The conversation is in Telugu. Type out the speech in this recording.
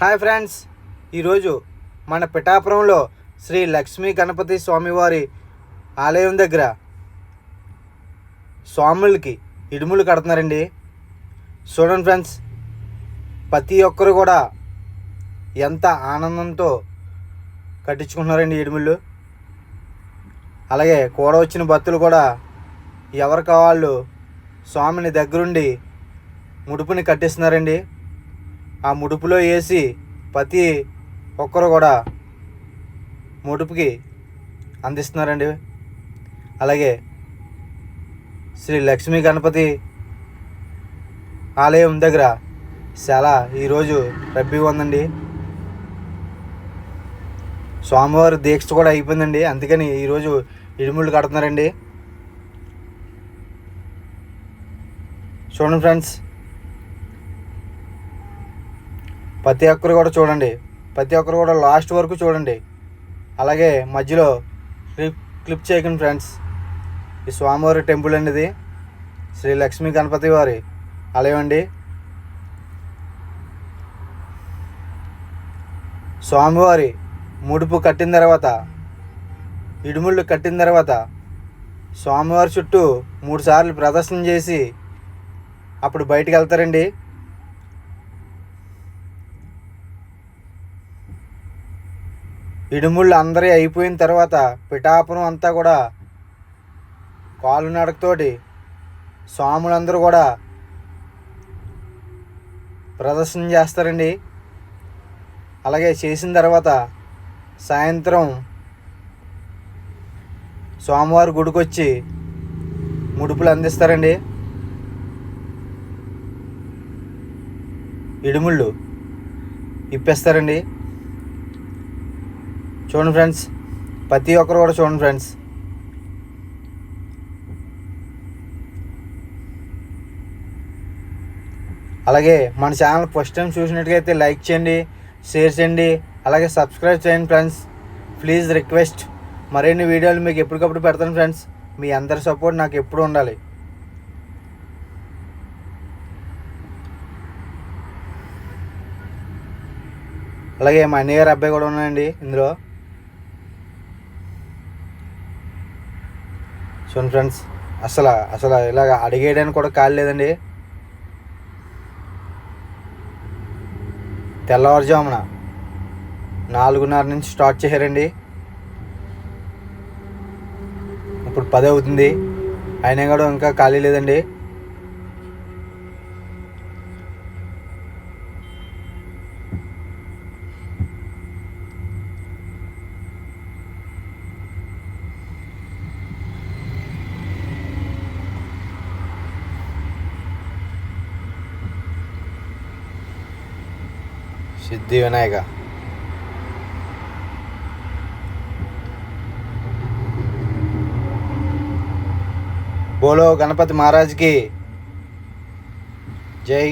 హాయ్ ఫ్రెండ్స్ ఈరోజు మన పిఠాపురంలో శ్రీ లక్ష్మీ గణపతి స్వామివారి ఆలయం దగ్గర స్వాములకి ఇడుములు కడుతున్నారండి. చూడండి ఫ్రెండ్స్ ప్రతి ఒక్కరు కూడా ఎంత ఆనందంతో కట్టించుకుంటున్నారండి ఇడుములు. అలాగే కూడా వచ్చిన భక్తులు కూడా ఎవరికి వాళ్ళు స్వామిని దగ్గరుండి ముడుపుని కట్టిస్తున్నారండి. ఆ ముడుపులో వేసి ప్రతి ఒక్కరు కూడా ముడుపుకి అందిస్తున్నారండి. అలాగే శ్రీ లక్ష్మీ గణపతి ఆలయం దగ్గర చాలా ఈరోజు రద్దీగా ఉందండి. స్వామివారి దీక్ష కూడా అయిపోయిందండి. అందుకని ఈరోజు ఇడిముళ్ళు కడుతున్నారండి. చూడండి ఫ్రెండ్స్ ప్రతి ఒక్కరు కూడా చూడండి. ప్రతి ఒక్కరు కూడా లాస్ట్ వరకు చూడండి. అలాగే మధ్యలో క్లిప్ క్లిప్ చేయకండి ఫ్రెండ్స్. ఈ స్వామివారి టెంపుల్ అండి ఇది శ్రీ లక్ష్మీ గణపతి వారి ఆలయం అండి. స్వామివారి ముడుపు కట్టిన తర్వాత ఇడుముళ్ళు కట్టిన తర్వాత స్వామివారి చుట్టూ మూడు సార్లు ప్రదర్శన చేసి అప్పుడు బయటికి వెళ్తారండి. ఇడుముళ్ళు అందరి అయిపోయిన తర్వాత పిఠాపురం అంతా కూడా కాలు నడకతోటి స్వాములందరూ కూడా ప్రదర్శన చేస్తారండి. అలాగే చేసిన తర్వాత సాయంత్రం స్వామివారి గుడికొచ్చి ముడుపులు అందిస్తారండి. ఇడుముళ్ళు ఇప్పేస్తారండి. చూడండి ఫ్రెండ్స్. ప్రతి ఒక్కరు కూడా చూడండి ఫ్రెండ్స్. అలాగే మన ఛానల్ ఫస్ట్ టైం చూసినట్టుగైతే లైక్ చేయండి షేర్ చేయండి అలాగే సబ్స్క్రైబ్ చేయండి ఫ్రెండ్స్ ప్లీజ్ రిక్వెస్ట్ మరిన్ని వీడియోలు మీకు ఎప్పటికప్పుడు పెడతాను ఫ్రెండ్స్ మీ అందరి సపోర్ట్ నాకు ఎప్పుడు ఉండాలి. అలాగే మా అన్నయ్య గారి అబ్బాయి కూడా ఉన్నాయండి ఇందులో. చూడండి ఫ్రెండ్స్. అసలు అసలు ఇలాగ అడిగేయడానికి కూడా ఖాళీ లేదండి. తెల్లవారుజామున నాలుగున్నర నుంచి స్టార్ట్ చేశారండి. ఇప్పుడు పది అవుతుంది. అయినా కూడా ఇంకా ఖాళీ లేదండి. సిద్ధి వినాయక. బోలో గణపతి మహారాజ్కి జై.